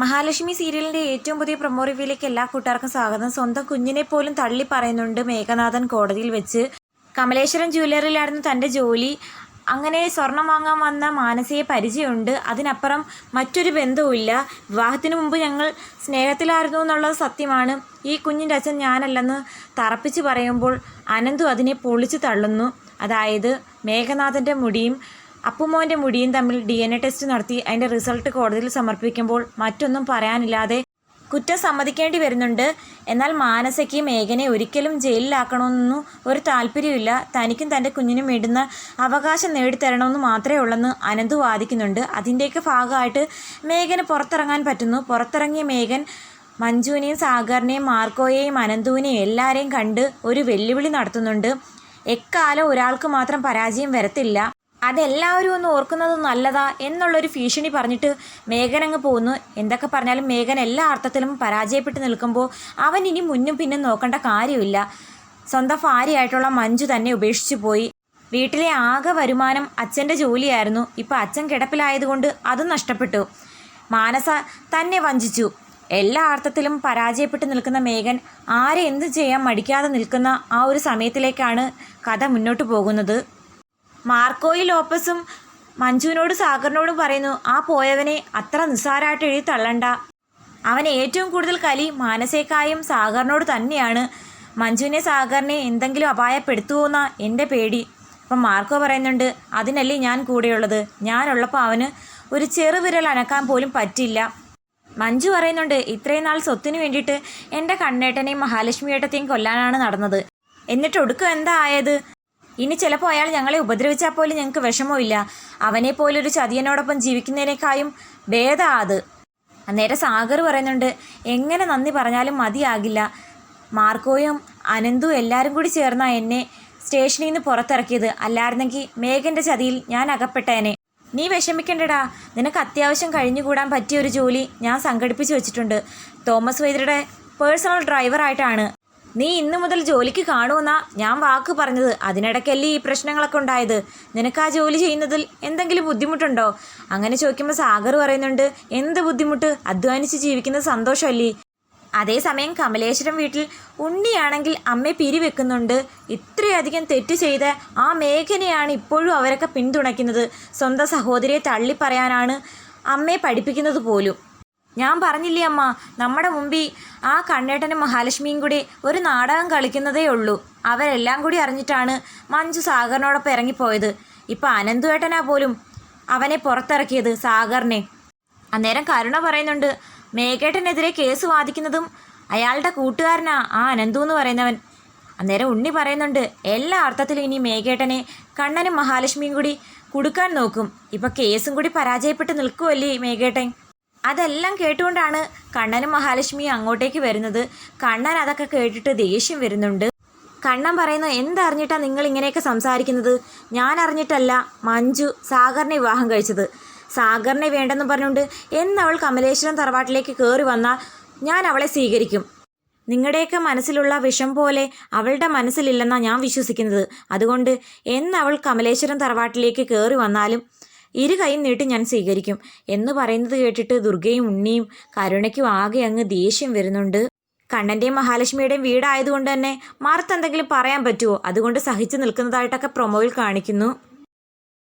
മഹാലക്ഷ്മി സീരിയലിന്റെ ഏറ്റവും പുതിയ പ്രൊമോ റിവ്യൂയിലേക്ക് എല്ലാ കൂട്ടുകാർക്കും സ്വാഗതം. സ്വന്തം കുഞ്ഞിനെ പോലും തള്ളി പറയുന്നുണ്ട് മേഘനാഥൻ കോടതിയിൽ വെച്ച്. കമലേശ്വരം ജ്വല്ലറിയിലായിരുന്നു തന്റെ ജോലി. അങ്ങനെ സ്വർണം വാങ്ങാൻ വന്ന മാനസിയെ പരിചയമുണ്ട്. അതിനപ്പുറം മറ്റൊരു ബന്ധവുമില്ല. വിവാഹത്തിന് മുമ്പ് ഞങ്ങൾ സ്നേഹത്തിലായിരുന്നു എന്നുള്ളത് സത്യമാണ്. ഈ കുഞ്ഞിന്റെ അച്ഛൻ ഞാനല്ലെന്ന് തറപ്പിച്ച് പറയുമ്പോൾ അനന്തു അതിനെ പൊളിച്ചു തള്ളുന്നു. അതായത് മേഘനാഥന്റെ മുടിയും അപ്പുമോന്റെ മുടിയും തമ്മിൽ ഡി എൻ എ ടെസ്റ്റ് നടത്തി അതിന്റെ റിസൾട്ട് കോടതിയിൽ സമർപ്പിക്കുമ്പോൾ മറ്റൊന്നും പറയാനില്ലാതെ കുറ്റം സമ്മതിക്കേണ്ടി വരുന്നുണ്ട്. എന്നാൽ മാനസയ്ക്ക് മേഘനെ ഒരിക്കലും ജയിലിലാക്കണമെന്നൊന്നും ഒരു താല്പര്യമില്ല തനിക്കും തന്റെ കുഞ്ഞിനും വേണ്ടുന്ന അവകാശം നേടിത്തരണമെന്ന് മാത്രമേ ഉള്ളെന്ന് അനന്തു വാദിക്കുന്നുണ്ട്. അതിന്റെയൊക്കെ ഭാഗമായിട്ട് മേഘന് പുറത്തിറങ്ങാൻ പറ്റുന്നു. പുറത്തിറങ്ങിയ മേഘൻ മഞ്ജുവിനെയും സാഗറിനെയും മാർക്കോയെയും അനന്തുവിനെയും എല്ലാവരെയും കണ്ട് ഒരു വെല്ലുവിളി നടത്തുന്നുണ്ട്. എക്കാലം ഒരാൾക്ക് മാത്രം പരാജയം വരത്തില്ല. അതെല്ലാവരും ഒന്ന് ഓർക്കുന്നത് നല്ലതാ എന്നുള്ളൊരു ഭീഷണി പറഞ്ഞിട്ട് മേഘൻ അങ്ങ് പോകുന്നു എന്തൊക്കെ പറഞ്ഞാലും മേഘൻ എല്ലാ അർത്ഥത്തിലും പരാജയപ്പെട്ട് നിൽക്കുമ്പോൾ അവൻ ഇനി മുന്നും പിന്നും നോക്കേണ്ട കാര്യമില്ല. സ്വന്തം ഭാര്യയായിട്ടുള്ള മഞ്ജു തന്നെ ഉപേക്ഷിച്ചു പോയി. വീട്ടിലെ ആകെ വരുമാനം അച്ഛന്റെ ജോലിയായിരുന്നു. ഇപ്പം അച്ഛൻ കിടപ്പിലായതുകൊണ്ട് അതും നഷ്ടപ്പെട്ടു. മാനസ തന്നെ വഞ്ചിച്ചു. എല്ലാ അർത്ഥത്തിലും പരാജയപ്പെട്ട് നിൽക്കുന്ന മേഘൻ ആരെ എന്ത് ചെയ്യാൻ മടിക്കാതെ നിൽക്കുന്ന ആ ഒരു സമയത്തിലേക്കാണ് കഥ മുന്നോട്ട് പോകുന്നത്. മാർക്കോയി ലോപ്പസും മഞ്ജുവിനോട് സാഗറിനോടും പറയുന്നു ആ പോയവനെ അത്ര നിസ്സാരമായിട്ട് എഴുതി തള്ളണ്ട. അവൻ ഏറ്റവും കൂടുതൽ കലി മാനസേക്കായും സാഗറിനോട് തന്നെയാണ്. മഞ്ജുവിനെ സാഗറിനെ എന്തെങ്കിലും അപായപ്പെടുത്തുമോന്ന എന്റെ പേടി. അപ്പം മാർക്കോ പറയുന്നുണ്ട് അതിനല്ലേ ഞാൻ കൂടെയുള്ളത്. ഞാനുള്ളപ്പോൾ അവന് ഒരു ചെറുവിരൽ അനക്കാൻ പോലും പറ്റില്ല. മഞ്ജു പറയുന്നുണ്ട് ഇത്രയും നാൾ സ്വത്തിനു വേണ്ടിയിട്ട് എന്റെ കണ്ണേട്ടനെയും മഹാലക്ഷ്മി ഏട്ടത്തെയും കൊല്ലാനാണ് നടന്നത്. എന്നിട്ട് ഒടുക്കം എന്താ ആയത്? ഇനി ചിലപ്പോൾ അയാൾ ഞങ്ങളെ ഉപദ്രവിച്ചാൽ പോലും ഞങ്ങൾക്ക് വിഷമമില്ല അവനെ പോലൊരു ചതിയനോടൊപ്പം ജീവിക്കുന്നതിനേക്കായും ഭേദ അത്. അന്നേരം സാഗർ പറയുന്നുണ്ട് എങ്ങനെ നന്ദി പറഞ്ഞാലും മതിയാകില്ല. മാർക്കോയും അനന്തു എല്ലാവരും കൂടി ചേർന്നാ എന്നെ സ്റ്റേഷനിൽ നിന്ന് പുറത്തിറക്കിയത്. അല്ലായിരുന്നെങ്കിൽ മേഘന്റെ ചതിയിൽ ഞാൻ അകപ്പെട്ടേനെ. നീ വിഷമിക്കണ്ടടാ. നിനക്ക് അത്യാവശ്യം കഴിഞ്ഞുകൂടാൻ പറ്റിയ ഒരു ജോലി ഞാൻ സംഘടിപ്പിച്ചു വെച്ചിട്ടുണ്ട്. തോമസ് വൈദ്യരുടെ പേഴ്സണൽ ഡ്രൈവറായിട്ടാണ്. നീ ഇന്നു മുതൽ ജോലിക്ക് കാണുമെന്നാ ഞാൻ വാക്ക് പറഞ്ഞത്. അതിനിടയ്ക്കല്ലേ ഈ പ്രശ്നങ്ങളൊക്കെ ഉണ്ടായത്? നിനക്ക് ആ ജോലി ചെയ്യുന്നതിൽ എന്തെങ്കിലും ബുദ്ധിമുട്ടുണ്ടോ? അങ്ങനെ ചോദിക്കുമ്പോൾ സാഗർ പറയുന്നുണ്ട് എന്ത് ബുദ്ധിമുട്ട്? അധ്വാനിച്ച് ജീവിക്കുന്നത് സന്തോഷമല്ലേ? അതേസമയം കമലേശ്വരം വീട്ടിൽ ഉണ്ണിയാണെങ്കിൽ അമ്മയെ പിരിവെക്കുന്നുണ്ട് ഇത്രയധികം തെറ്റ് ചെയ്ത ആ മേഘനയാണ് ഇപ്പോഴും അവരൊക്കെ പിന്തുണയ്ക്കുന്നത്. സ്വന്തം സഹോദരിയെ തള്ളിപ്പറയാനാണ് അമ്മയെ പഠിപ്പിക്കുന്നത് പോലും. ഞാൻ പറഞ്ഞില്ലേ അമ്മ നമ്മുടെ മുമ്പിൽ ആ കണ്ണേട്ടനും മഹാലക്ഷ്മിയും കൂടി ഒരു നാടകം കളിക്കുന്നതേ ഉള്ളൂ. അവരെല്ലാം കൂടി അറിഞ്ഞിട്ടാണ് മഞ്ജു സാഗറിനോടൊപ്പം ഇറങ്ങിപ്പോയത്. ഇപ്പം അനന്തുവേട്ടനാ പോലും അവനെ പുറത്തിറക്കിയത് സാഗറിനെ. അന്നേരം കരുണ പറയുന്നുണ്ട് മേഘേട്ടനെതിരെ കേസ് വാദിക്കുന്നതും അയാളുടെ കൂട്ടുകാരനാ ആ അനന്തു എന്ന് പറയുന്നവൻ. അന്നേരം ഉണ്ണി പറയുന്നുണ്ട് എല്ലാ അർത്ഥത്തിലും ഇനി മേഘേട്ടനെ കണ്ണനും മഹാലക്ഷ്മിയും കൂടി കൊടുക്കാൻ നോക്കും. ഇപ്പം കേസും കൂടി പരാജയപ്പെട്ട് നിൽക്കുമല്ലേ മേഘേട്ടൻ. അതെല്ലാം കേട്ടുകൊണ്ടാണ് കണ്ണനും മഹാലക്ഷ്മിയും അങ്ങോട്ടേക്ക് വരുന്നത്. കണ്ണൻ അതൊക്കെ കേട്ടിട്ട് ദേഷ്യം വരുന്നുണ്ട്. കണ്ണൻ പറയുന്നു എന്തറിഞ്ഞിട്ടാണ് നിങ്ങൾ ഇങ്ങനെയൊക്കെ സംസാരിക്കുന്നത്? ഞാൻ അറിഞ്ഞിട്ടല്ല മഞ്ജു സാഗറിനെ വിവാഹം കഴിച്ചത്. സാഗറിനെ വേണ്ടെന്ന് പറഞ്ഞുകൊണ്ട് എന്നവൾ കമലേശ്വരം തറവാട്ടിലേക്ക് കയറി വന്നാൽ ഞാൻ അവളെ സ്വീകരിക്കും. നിങ്ങളുടെയൊക്കെ മനസ്സിലുള്ള വിഷം പോലെ അവളുടെ മനസ്സിലില്ലെന്നാണ് ഞാൻ വിശ്വസിക്കുന്നത്. അതുകൊണ്ട് എന്നവൾ കമലേശ്വരം തറവാട്ടിലേക്ക് കയറി വന്നാലും ഇരു കൈയും നീട്ടി ഞാൻ സ്വീകരിക്കും. എന്ന് പറയുന്നത് കേട്ടിട്ട് ദുർഗയും ഉണ്ണിയും കരുണയ്ക്കും ആകെ അങ്ങ് ദേഷ്യം വരുന്നുണ്ട്. കണ്ണന്റെയും മഹാലക്ഷ്മിയുടെയും വീടായതുകൊണ്ട് തന്നെ മാർത്ത് എന്തെങ്കിലും പറയാൻ പറ്റുമോ അതുകൊണ്ട് സഹിച്ചു നിൽക്കുന്നതായിട്ടൊക്കെ പ്രൊമോയിൽ കാണിക്കുന്നു.